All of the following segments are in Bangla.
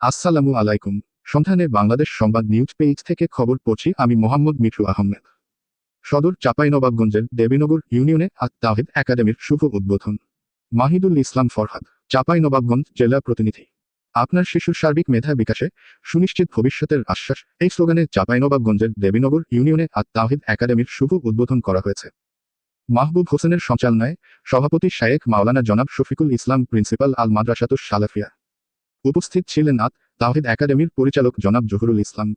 আসসালামু আলাইকুম। সন্ধানে বাংলাদেশ সংবাদ নিউজ পেজ থেকে খবর পড়ছি আমি মোহাম্মদ মিঠু আহমেদ। সদর চাঁপাইনবাবগঞ্জের দেবীনগর ইউনিয়নে আত তাহিদ একাডেমির শুভ উদ্বোধন। মাহিদুল ইসলাম ফরহাদ, চাঁপাইনবাবগঞ্জ জেলা প্রতিনিধি। আপনার শিশুর সার্বিক মেধা বিকাশে সুনিশ্চিত ভবিষ্যতের আশ্বাস, এই স্লোগানে চাঁপাইনবাবগঞ্জের দেবীনগর ইউনিয়নে আত তাহিদ একাডেমির শুভ উদ্বোধন করা হয়েছে। মাহবুব হোসেনের সঞ্চালনায় সভাপতি শায়েক মাওলানা জনাব শফিকুল ইসলাম প্রিন্সিপাল আল মাদ্রাসাতুস সালাফিয়া। উপস্থিত ছিলেন আত তাহিদ একাডেমির পরিচালক জনাব জহুরুল ইসলাম।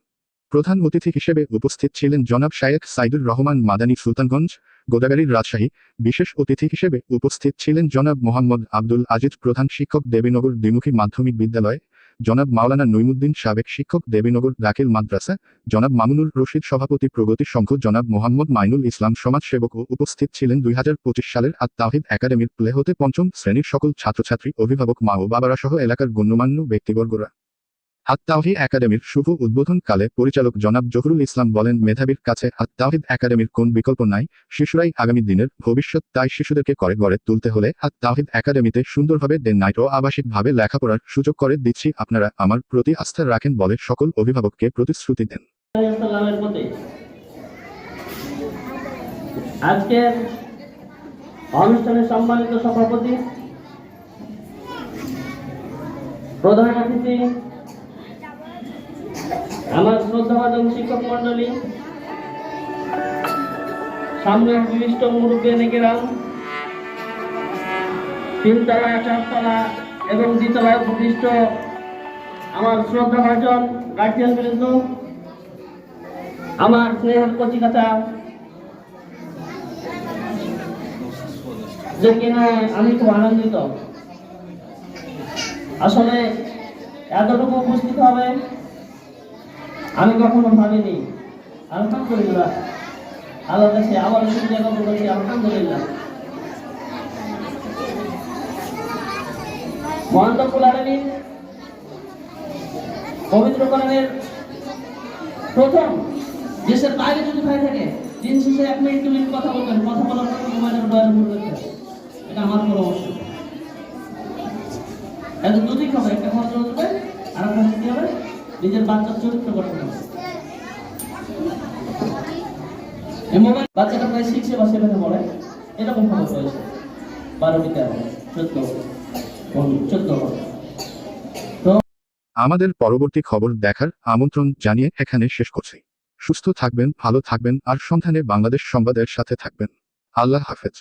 প্রধান অতিথি হিসেবে উপস্থিত ছিলেন জনাব শায়েক সাইদুর রহমান মাদানী সুলতানগঞ্জ গোদাগাড়ির রাজশাহী। বিশেষ অতিথি হিসেবে উপস্থিত ছিলেন জনাব মোহাম্মদ আব্দুল আজিজ প্রধান শিক্ষক দেবীনগর দ্বিমুখী মাধ্যমিক বিদ্যালয় জনাব মাওলানা নৈমুদ্দিন সাবেক শিক্ষক দেবীনগর দাখিল মাদ্রাসা, জনাব মামুনুর রশিদ সভাপতি প্রগতি সংঘ, জনাব মোহাম্মদ মাইনুল ইসলাম সমাজসেবক ও উপস্থিত ছিলেন দুই হাজার পঁচিশ সালের আত তাহিদ একাডেমির প্লে হতে পঞ্চম শ্রেণির সকল ছাত্রছাত্রী, অভিভাবক মা ও বাবারা সহ এলাকার গণ্যমান্য ব্যক্তিবর্গরা। আত্মাহি একাডেমির শুভ উদ্বোধনকালে পরিচালক জনাব জহুরুল ইসলাম বলেন, মেধাবীর কাছে আত্মাহিদ একাডেমির কোন বিকল্প নাই। শিশুরাই আগামী দিনের ভবিষ্যৎ, তাই শিশুদেরকে করে গড়ে তুলতে হলে আত্মাহিদ একাডেমিতে সুন্দরভাবে ডে নাইট ও আবাসিকভাবে লেখাপড়ার সুযোগ করে দিচ্ছি। আপনারা আমার প্রতি আস্থা রাখেন বলে সকল অভিভাবককে প্রতিশ্রুতি দেন। আজকের অনুষ্ঠানের সম্মানিত সভাপতি, প্রধান অতিথি আমার শ্রদ্ধাভাজন শিক্ষক মন্ডলী সামনে বিশিষ্ট মুরব্বী নেকেরাম তিনতলা চারতলা এবং দ্বিতলায় প্রতিষ্ঠ আমার শ্রদ্ধাভাজন গার্জিয়ান বৃন্দ, আমার স্নেহের কচিকাতা, যে কিনা আমি খুব আনন্দিত। আসলে এতটুকু উপস্থিত হবে আমি কখনো ভাবিনি। আলহামদুলিল্লাহ। আল্লাহ কাছে আবার সুবিধা কত আলহামদুলিল্লাহ। পবিত্র প্রথম দেশের যদি ভাই থাকে এক মিনিট মিনিট কথা কথা বলার এটা আমার পরামর্শ এত দুদিক হবে, একটা খরচ হবে নিজের বাচ্চার চরিত্র গঠন মোবাইল বাচ্চাটা প্রায় শিখছে বা সেভেনে পড়ে। এরকম খবর হয়েছে বারোটি তেরো চোদ্দ চোদ্দ আমাদের পরবর্তী খবর দেখার আমন্ত্রণ জানিয়ে এখানে শেষ করছি। সুস্থ থাকবেন, ভালো থাকবেন, আর সন্ধানে বাংলাদেশ সংবাদের সাথে থাকবেন। আল্লাহ হাফেজ।